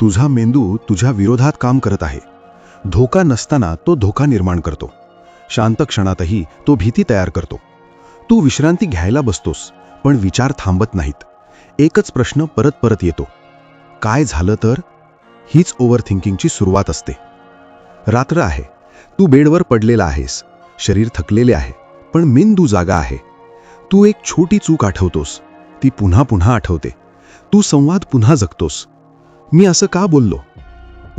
तुझा मेंदू तुझ्या विरोधात काम करत आहे. धोका नसताना तो धोका निर्माण करतो. शांत क्षणातही तो भीती तयार करतो. तू विश्रांती घ्यायला बसतोस पण विचार थांबत नाहीत. एकच प्रश्न परत परत येतो. काय झालं तर? हीच ओव्हर थिंकिंगची सुरुवात असते. रात्र आहे. तू बेडवर पडलेला आहेस. शरीर थकलेले आहे पण मेंदू जागा आहे. तू एक छोटी चूक आठवतोस. ती पुन्हा पुन्हा आठवते. तू संवाद पुन्हा जगतोस. मी असं का बोललो?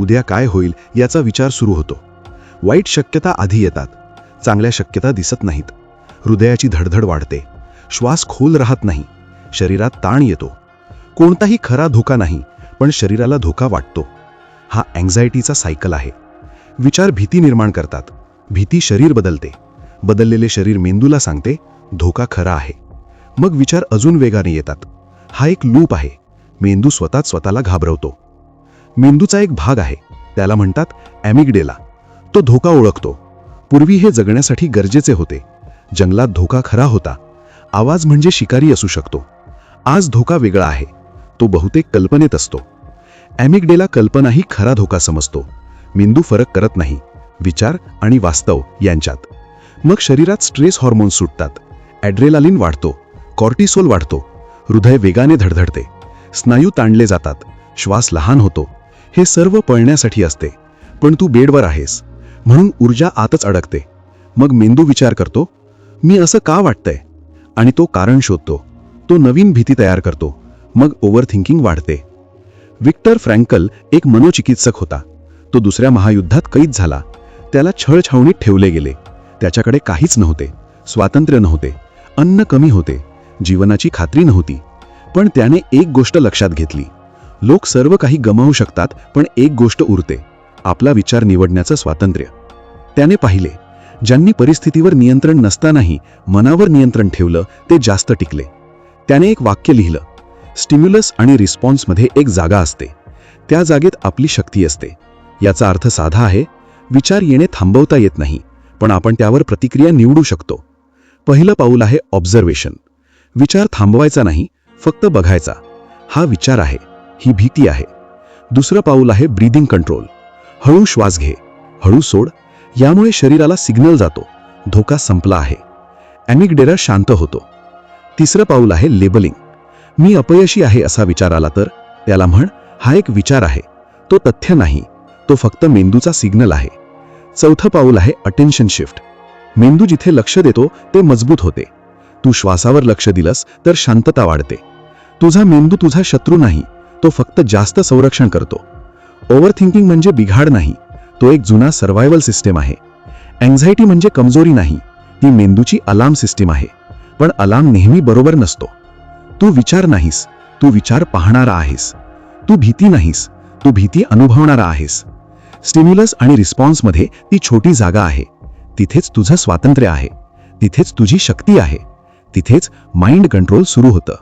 उद्या काय होईल याचा विचार सुरू होतो. वाईट शक्यता आधी येतात. चांगल्या शक्यता दिसत नाहीत. हृदयाची धडधड वाढते. श्वास खोल राहत नाही. शरीरात ताण येतो. कोणताही खरा धोका नाही पण शरीराला धोका वाटतो. हा अँझायटीचा सायकल आहे. विचार भीती निर्माण करतात. भीती शरीर बदलते. बदललेले शरीर मेंदूला सांगते धोका खरा आहे. मग विचार अजून वेगाने येतात. हा एक लूप आहे. मेंदू स्वतःच स्वतःला घाबरवतो. मेंदूचा एक भाग आहे त्याला म्हणतात ॲमिगडेला. तो धोका ओळखतो. पूर्वी हे जगण्यासाठी गरजेचे होते. जंगलात धोका खरा होता. आवाज म्हणजे शिकारी असू शकतो. आज धोका वेगळा आहे. तो बहुतेक कल्पनेत असतो. ॲमिगडेला कल्पनाही खरा धोका समजतो. मेंदू फरक करत नाही. विचार आणि वास्तव यांच्यात. मग शरीरात स्ट्रेस हॉर्मोन्स सुटतात. ॲड्रेलालिन वाढतो. कॉर्टिसोल वाढतो. हृदय वेगाने धडधडते. स्नायू ताणले जातात. श्वास लहान होतो. हे सर्व पळण्यासाठी असते. पण तू बेडवर आहेस. म्हणून ऊर्जा आतच अडकते. मग मेंदू विचार करतो मी असं का वाटतंय? आणि तो कारण शोधतो. तो नवीन भीती तयार करतो. मग ओव्हर थिंकिंग वाढते. विक्टर फ्रँकल एक मनोचिकित्सक होता. तो दुसऱ्या महायुद्धात कैद झाला. त्याला छळछावणीत ठेवले गेले. त्याच्याकडे काहीच नव्हते. स्वातंत्र्य नव्हते. अन्न कमी होते. जीवनाची खात्री नव्हती. पण त्याने एक गोष्ट लक्षात घेतली. लोक सर्व काही गमावू शकतात पण एक गोष्ट उरते आपला विचार निवडण्याचं स्वातंत्र्य. त्याने पाहिले ज्यांनी परिस्थितीवर नियंत्रण नसतानाही मनावर नियंत्रण ठेवलं ते जास्त टिकले. त्याने एक वाक्य लिहिलं स्टिम्युलस आणि रिस्पॉन्समध्ये एक जागा असते. त्या जागेत आपली शक्ती असते. याचा अर्थ साधा आहे विचार येणे थांबवता येत नाही पण आपण त्यावर प्रतिक्रिया निवडू शकतो. पहिलं पाऊल आहे ऑब्झर्वेशन. विचार थांबवायचा नाही फक्त बघायचा. हा विचार आहे ही भीती आहे. दुसरं पाऊल आहे ब्रीदिंग कंट्रोल हळू श्वास घे हळू सोड यामुळे शरीराला सिग्नल जातो धोका संपला आहे. ॲमिगडेरा शांत होतो. तिसरं पाऊल आहे लेबलिंग मी अपयशी आहे असा विचार आला तर त्याला म्हण हा एक विचार आहे. तो तथ्य नाही तो फक्त मेंदूचा सिग्नल आहे. चौथं पाऊल आहे अटेन्शन शिफ्ट मेंदू जिथे लक्ष देतो ते मजबूत होते. तू श्वासावर लक्ष दिलंस तर शांतता वाढते. तुझा मेंदू तुझा शत्रू नाही तो फक्त जास्त संरक्षण करतो. ओव्हर थिंकिंग म्हणजे बिघाड नाही तो एक जुना सर्व्हायवल सिस्टम आहे. अँझायटी म्हणजे कमजोरी नाही ती मेंदूची अलार्म सिस्टीम आहे. पण अलार्म नेहमी बरोबर नसतो. तू विचार नाहीस तू विचार पाहणारा आहेस. तू भीती नाहीस तू भीती अनुभवणारा आहेस. स्टिम्युलस आणि रिस्पॉन्समध्ये ती छोटी जागा आहे. तिथेच तुझं स्वातंत्र्य आहे. तिथेच तुझी शक्ती आहे. तिथेच माइंड कंट्रोल सुरू होतं.